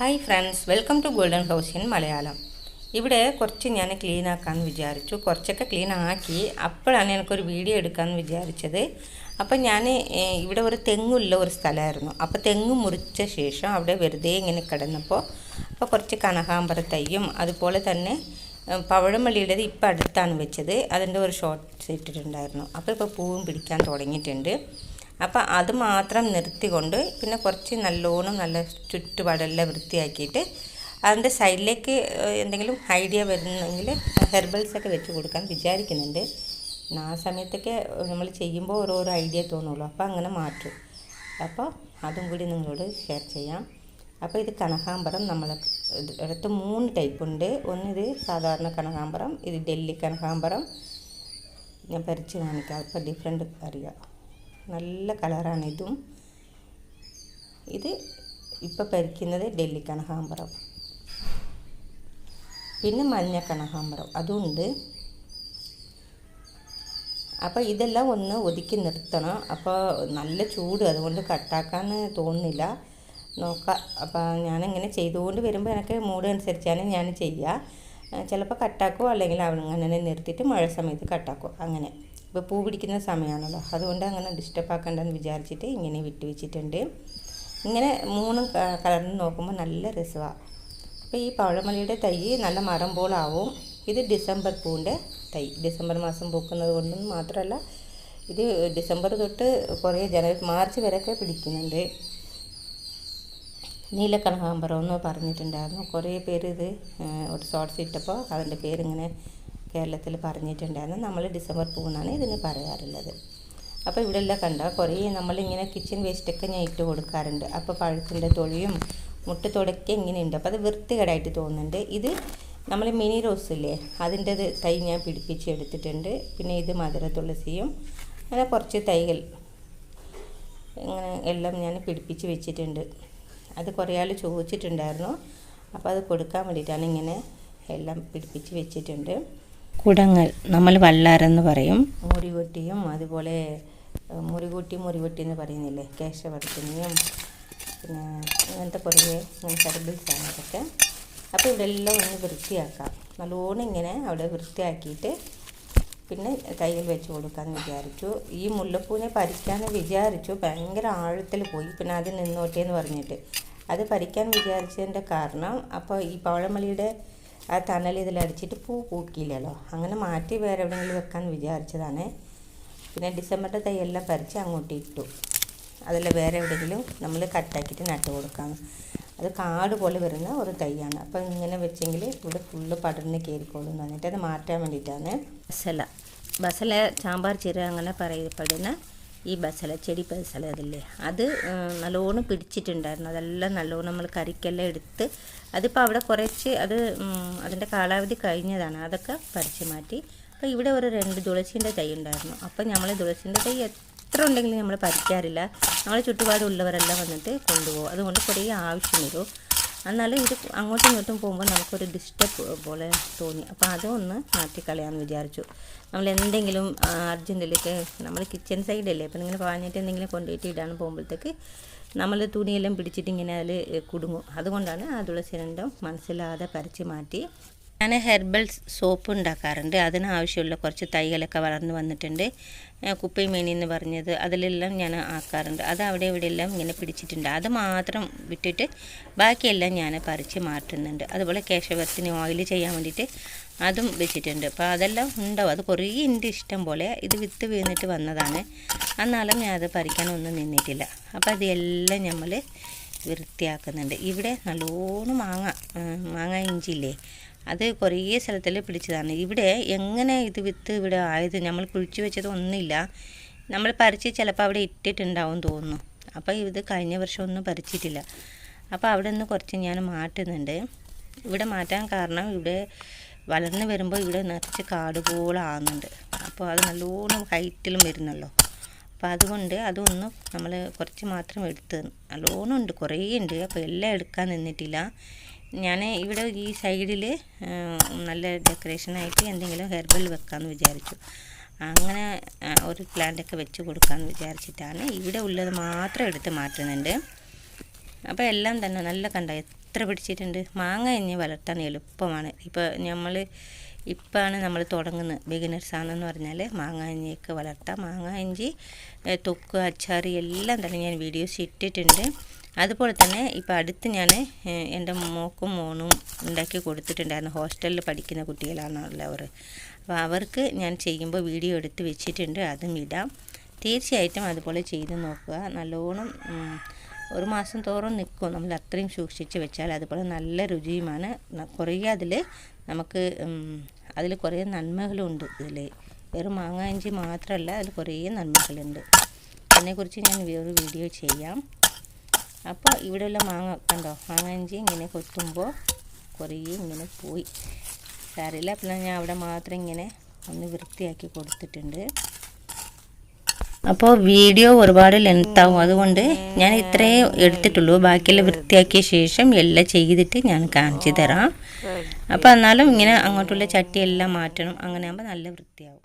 Hi friends welcome to golden house in Malayalam ഇവിടെ കുറച്ച് ഞാൻ ക്ലീൻ ആക്കാമെന്ന് വിചാരിച്ചു. കുറച്ചൊക്കെ ക്ലീൻ ആക്കി. അപ്പോഴാണ് എനിക്കൊരു വീഡിയോ എടുക്കാമെന്ന് വിചാരിച്ചത്. അപ്പം ഞാൻ ഇവിടെ ഒരു തെങ്ങുള്ള ഒരു സ്ഥലമായിരുന്നു. അപ്പോൾ തെങ്ങ് മുറിച്ച ശേഷം അവിടെ വെറുതെ ഇങ്ങനെ കിടന്നപ്പോൾ അപ്പോൾ കുറച്ച് കനകാമ്പര തയ്യും അതുപോലെ തന്നെ പവഴമല്ലിയുടേത് ഇപ്പം അടുത്താണ് വെച്ചത്. അതിന്റെ ഒരു ഷോർട്ട്സ് ഇട്ടിട്ടുണ്ടായിരുന്നു. അപ്പോൾ ഇപ്പോൾ പൂവും പിടിക്കാൻ തുടങ്ങിയിട്ടുണ്ട്. അപ്പോൾ അത് മാത്രം നിർത്തിക്കൊണ്ട് പിന്നെ കുറച്ച് നല്ലോണം നല്ല ചുറ്റുപാടെല്ലാം വൃത്തിയാക്കിയിട്ട് അതിന്റെ സൈഡിലേക്ക് എന്തെങ്കിലും ഐഡിയ വരുന്നെങ്കിൽ ഹെർബൽസ് ഒക്കെ വെച്ച് കൊടുക്കാൻ വിചാരിക്കുന്നുണ്ട്. ആ സമയത്തൊക്കെ നമ്മൾ ചെയ്യുമ്പോൾ ഓരോരോ ഐഡിയ തോന്നുള്ളൂ. അപ്പോൾ അങ്ങനെ മാറ്റും. അപ്പോൾ അതും കൂടി നിങ്ങളോട് ഷെയർ ചെയ്യാം. അപ്പോൾ ഇത് കനകാമ്പരം നമ്മൾ അടുത്ത് മൂന്ന് ടൈപ്പ് ഉണ്ട്. ഒന്ന് ഇത് സാധാരണ കനകാമ്പരം ഇത് ഡൽഹി കനകാമ്പരം ഞാൻ പരിച്ച് കാണിക്കാം. അപ്പോൾ ഡിഫറെന്റ് അറിയാം. നല്ല കളറാണ് ഇതും. ഇത് ഇപ്പോൾ പരിക്കുന്നത് ഡൽഹി കണഹാമ്പറം പിന്നെ മഞ്ഞ കണഹാമ്പറം അതുണ്ട്. അപ്പോൾ ഇതെല്ലാം ഒന്ന് ഒതുക്കി നിർത്തണം. അപ്പോൾ നല്ല ചൂട് അതുകൊണ്ട് കട്ടാക്കാൻ തോന്നുന്നില്ല. നോക്കാം. അപ്പോൾ ഞാനിങ്ങനെ ചെയ്തുകൊണ്ട് വരുമ്പോൾ എനിക്ക് മൂഡ് അനുസരിച്ചാണ് ഞാൻ ചെയ്യുക ചിലപ്പോൾ കട്ടാക്കുമോ അല്ലെങ്കിൽ അങ്ങനെ നിർത്തിയിട്ട് മഴ സമയത്ത് കട്ടാക്കും. അങ്ങനെ. ഇപ്പോൾ പൂ പിടിക്കുന്ന സമയമാണല്ലോ അതുകൊണ്ട് അങ്ങനെ ഡിസ്റ്റർബ് ആക്കണ്ടെന്ന് വിചാരിച്ചിട്ട് ഇങ്ങനെ വിട്ട് വെച്ചിട്ടുണ്ട്. ഇങ്ങനെ മൂന്നും കളറിന് നോക്കുമ്പോൾ നല്ല രസമാണ് അപ്പോൾ ഈ പവളമലയുടെ തൈ നല്ല മരം പോലാവും. ഇത് ഡിസംബർ പൂവിന്റെ തൈ. ഡിസംബർ മാസം പൂക്കുന്നത് കൊണ്ടും മാത്രമല്ല ഇത് ഡിസംബർ തൊട്ട് കുറേ ജനുവരി മാർച്ച് വരെയൊക്കെ പിടിക്കുന്നുണ്ട്. നീലക്കനകാമ്പരം എന്ന് പറഞ്ഞിട്ടുണ്ടായിരുന്നു. കുറേ പേര് ഇത് ഒരു ഷോർട്സ് ഇട്ടപ്പോൾ അതിന്റെ പേരിങ്ങനെ കേരളത്തിൽ പറഞ്ഞിട്ടുണ്ടായിരുന്നു. നമ്മൾ ഡിസംബർ പൂവെന്നാണ് ഇതിന് പറയാറുള്ളത്. അപ്പോൾ ഇവിടെ എല്ലാം കണ്ട കുറേ നമ്മളിങ്ങനെ കിച്ചൺ വേസ്റ്റൊക്കെ ഞാൻ ഇട്ട് കൊടുക്കാറുണ്ട്. അപ്പോൾ പഴത്തിന്റെ തൊളിയും തുടക്കെ ഇങ്ങനെയുണ്ട്. അപ്പോൾ അത് വൃത്തികേടായിട്ട് തോന്നുന്നുണ്ട്. ഇത് നമ്മൾ മിനി റോസ് ഇല്ലേ അതിന്റെ തൈ ഞാൻ പിടിപ്പിച്ച് എടുത്തിട്ടുണ്ട്. പിന്നെ ഇത് മധുര തുളസിയും അങ്ങനെ കുറച്ച് തൈകൾ ഇങ്ങനെ എല്ലാം ഞാൻ പിടിപ്പിച്ച് വെച്ചിട്ടുണ്ട്. അത് കുറേ ആൾ ചോദിച്ചിട്ടുണ്ടായിരുന്നു. അപ്പോൾ അത് കൊടുക്കാൻ വേണ്ടിയിട്ടാണ് ഇങ്ങനെ എല്ലാം പിടിപ്പിച്ച് വെച്ചിട്ടുണ്ട്. കുടങ്ങൾ നമ്മൾ വല്ലാരെന്ന് പറയും. മുറികൊട്ടിയും അതുപോലെ മുറികൂട്ടി മുറിവെട്ടി എന്ന് പറയുന്നില്ലേ? കേശവർത്തിനിയും പിന്നെ അങ്ങനത്തെ കുറേ ഇങ്ങനെ ഹെർബിൾസാണ് അതൊക്കെ. അപ്പോൾ ഇവിടെ എല്ലാം ഒന്ന് വൃത്തിയാക്കാം. നല്ലോണം ഇങ്ങനെ അവിടെ വൃത്തിയാക്കിയിട്ട് പിന്നെ കയ്യിൽ വെച്ച് കൊടുക്കാമെന്ന് വിചാരിച്ചു. ഈ മുല്ലപ്പൂവിനെ പരിക്കാൻ വിചാരിച്ചു. ഭയങ്കര ആഴത്തിൽ പോയി. പിന്നെ അത് നിന്നോട്ടേന്ന് പറഞ്ഞിട്ട്. അത് പരിക്കാൻ വിചാരിച്ചതിന്റെ കാരണം അപ്പോൾ ഈ പവഴമല്ലിയുടെ ആ തണൽ ഇതിലടിച്ചിട്ട് പൂ പൂക്കിയില്ലല്ലോ. അങ്ങനെ മാറ്റി വേറെ എവിടെയെങ്കിലും വെക്കാൻ വിചാരിച്ചതാണ്. പിന്നെ ഡിസംബറിന്റെ തൈയെല്ലാം പറിച്ച് അങ്ങോട്ട് ഇട്ടു. അതല്ല വേറെ എവിടെയെങ്കിലും നമ്മൾ കട്ടാക്കിയിട്ട് നട്ട് കൊടുക്കാം അത് കാട് പോലെ വരുന്ന ഒരു തൈയാണ് അപ്പോൾ ഇങ്ങനെ വെച്ചെങ്കിൽ ഇവിടെ ഫുള്ള് പടർന്ന് കയറിക്കോളും എന്ന് പറഞ്ഞിട്ട് അത് മാറ്റാൻ വേണ്ടിയിട്ടാണ്. ബസല. ബസല ചാമ്പാർ ചീര അങ്ങനെ പറയപ്പെടുന്ന ഈ ബസല ചെടി ബസല അതില്ലേ? അത് നല്ലോണം പിടിച്ചിട്ടുണ്ടായിരുന്നു. അതെല്ലാം നല്ലോണം നമ്മൾ കറിക്കെല്ലാം എടുത്ത് അതിപ്പോൾ അവിടെ കുറച്ച് അത് അതിന്റെ കാലാവധി കഴിഞ്ഞതാണ്. അതൊക്കെ പറിച്ചു മാറ്റി. അപ്പോൾ ഇവിടെ ഒരു രണ്ട് തുളസീന്റെ തൈ ഉണ്ടായിരുന്നു. അപ്പോൾ നമ്മൾ തുളസീന്റെ തൈ എത്ര ഉണ്ടെങ്കിലും നമ്മൾ പറിക്കാറില്ല. നമ്മളെ ചുറ്റുപാടുള്ളവരെല്ലാം വന്നിട്ട് കൊണ്ടുപോകും. അതുകൊണ്ട് കുറേ ആവശ്യം വരും. എന്നാലും ഇത് അങ്ങോട്ടും ഇങ്ങോട്ടും പോകുമ്പോൾ നമുക്കൊരു ഡിസ്റ്റർബ് പോലെ തോന്നി. അപ്പോൾ അതൊന്ന് മാറ്റിക്കളയാമെന്ന് വിചാരിച്ചു. നമ്മൾ എന്തെങ്കിലും അർജന്റിലേക്ക് നമ്മൾ കിച്ചൺ സൈഡല്ലേ അപ്പം ഇങ്ങനെ പാഞ്ഞിട്ട് എന്തെങ്കിലും കൊണ്ടുപോയിട്ട് ഇടാൻ പോകുമ്പോഴത്തേക്ക് നമ്മൾ തുണിയെല്ലാം പിടിച്ചിട്ട് ഇങ്ങനെ അതിൽ കുടുങ്ങും. അതുകൊണ്ടാണ് ആ തുളസി രണ്ടും മനസ്സിലാതെ പറിച്ച് മാറ്റി ഞാൻ ഹെർബൽ സോപ്പ് ഉണ്ടാക്കാറുണ്ട്. അതിനാവശ്യമുള്ള കുറച്ച് തൈകളൊക്കെ വളർന്നു വന്നിട്ടുണ്ട്. കുപ്പി മേനി എന്ന് പറഞ്ഞത് അതിലെല്ലാം ഞാൻ ആക്കാറുണ്ട്. അത് അവിടെ ഇവിടെ എല്ലാം ഇങ്ങനെ പിടിച്ചിട്ടുണ്ട്. അത് മാത്രം വിട്ടിട്ട് ബാക്കിയെല്ലാം ഞാൻ പറിച്ച് മാറ്റുന്നുണ്ട്. അതുപോലെ കേശവത്തിന് ഓയിൽ ചെയ്യാൻ വേണ്ടിയിട്ട് അതും വെച്ചിട്ടുണ്ട്. അപ്പോൾ അതെല്ലാം ഉണ്ടാവും അത് കുറേ ഉണ്ട് ഇഷ്ടം പോലെ ഇത് വിത്ത് വീണിട്ട് വന്നതാണ്. എന്നാലും ഞാൻ അത് പറിക്കാനൊന്നും നിന്നിട്ടില്ല. അപ്പോൾ അതെല്ലാം നമ്മൾ വൃത്തിയാക്കുന്നുണ്ട്. ഇവിടെ നല്ലോണം മാങ്ങ മാങ്ങ ഇഞ്ചില്ലേ അത് കുറേ സ്ഥലത്തിൽ പിടിച്ചതാണ്. ഇവിടെ എങ്ങനെ ഇത് വിത്ത് ഇവിടെ ആയത് നമ്മൾ കുഴിച്ചു വെച്ചത് ഒന്നുമില്ല. നമ്മൾ പറിച്ച് ചിലപ്പോൾ അവിടെ ഇട്ടിട്ടുണ്ടാവും തോന്നുന്നു. അപ്പോൾ ഇത് കഴിഞ്ഞ വർഷം ഒന്നും പറിച്ചിട്ടില്ല. അപ്പോൾ അവിടെ നിന്ന് കുറച്ച് ഞാൻ മാറ്റുന്നുണ്ട്. ഇവിടെ മാറ്റാൻ കാരണം ഇവിടെ വളർന്നു വരുമ്പോൾ ഇവിടെ നിറച്ച് കാട് പോലെ ആകുന്നുണ്ട് അപ്പോൾ അത് നല്ലോണം ഹൈറ്റിലും വരുന്നല്ലോ. അപ്പോൾ അതുകൊണ്ട് അതൊന്ന് നമ്മൾ കുറച്ച് മാത്രം എടുത്ത് നല്ലോണം ഉണ്ട്. കുറേ ഉണ്ട്. അപ്പോൾ എല്ലാം എടുക്കാൻ നിന്നിട്ടില്ല. ഞാൻ ഇവിടെ ഈ സൈഡിൽ നല്ല ഡെക്കറേഷനായിട്ട് എന്തെങ്കിലും ഹെർബൽ വെക്കാമെന്ന് വിചാരിച്ചു. അങ്ങനെ ഒരു പ്ലാന്റൊക്കെ വെച്ച് കൊടുക്കാമെന്ന് വിചാരിച്ചിട്ടാണ് ഇവിടെ ഉള്ളത് മാത്രം എടുത്ത് മാറ്റുന്നുണ്ട്. അപ്പോൾ എല്ലാം തന്നെ നല്ല കണ്ട എത്ര പിടിച്ചിട്ടുണ്ട്. മാങ്ങ ഇനി വളർത്താൻ എളുപ്പമാണ്. ഇപ്പോൾ നമ്മൾ ഇപ്പോഴാണ് നമ്മൾ തുടങ്ങുന്നത്. ബിഗിനേഴ്സ് ആണെന്ന് പറഞ്ഞാൽ മാങ്ങ ഇഞ്ചിയൊക്കെ വളർത്താം. മാങ്ങ ഇഞ്ചി തൊക്ക് അച്ചാറി എല്ലാം തന്നെ ഞാൻ വീഡിയോസ് ഇട്ടിട്ടുണ്ട്. അതുപോലെ തന്നെ ഇപ്പോൾ അടുത്ത് ഞാൻ എന്റെ മോക്കും മോനും ഉണ്ടാക്കി കൊടുത്തിട്ടുണ്ടായിരുന്നു. ഹോസ്റ്റലിൽ പഠിക്കുന്ന കുട്ടികളാണല്ലോ അവർ. അപ്പോൾ അവർക്ക് ഞാൻ ചെയ്യുമ്പോൾ വീഡിയോ എടുത്ത് വെച്ചിട്ടുണ്ട്. അതും ഇടാം. തീർച്ചയായിട്ടും അതുപോലെ ചെയ്ത് നോക്കുക. നല്ലോണം ഒരു മാസം തോറും നിൽക്കും. നമ്മൾ അത്രയും സൂക്ഷിച്ച് വെച്ചാൽ അതുപോലെ നല്ല രുചിയുമാണ്. കുറേ അതിൽ നമുക്ക് അതിൽ കുറേ നന്മകളുണ്ട് ഇതിൽ. വെറും മാങ്ങ ഇഞ്ചി മാത്രമല്ല അതിൽ കുറേ നന്മകളുണ്ട്. അതിനെക്കുറിച്ച് ഞാൻ വേറൊരു വീഡിയോ ചെയ്യാം. അപ്പോൾ ഇവിടെയുള്ള മാങ്ങ കണ്ടോ? മാങ്ങ ഇഞ്ചി ഇങ്ങനെ കൊത്തുമ്പോൾ കുറേ ഇങ്ങനെ പോയി. സാറില്ല പിന്നെ ഞാൻ അവിടെ മാത്രം ഇങ്ങനെ ഒന്ന് വൃത്തിയാക്കി കൊടുത്തിട്ടുണ്ട്. അപ്പോൾ വീഡിയോ ഒരുപാട് ലെങ്ത്താവും അതുകൊണ്ട് ഞാൻ ഇത്രയേ എടുത്തിട്ടുള്ളൂ. ബാക്കിയെല്ലാം വൃത്തിയാക്കിയ ശേഷം എല്ലാം ചെയ്തിട്ട് ഞാൻ കാണിച്ചു തരാം. അപ്പോൾ എന്നാലും ഇങ്ങനെ അങ്ങോട്ടുള്ള ചട്ടിയെല്ലാം മാറ്റണം. അങ്ങനെ ആകുമ്പോൾ നല്ല വൃത്തിയാവും.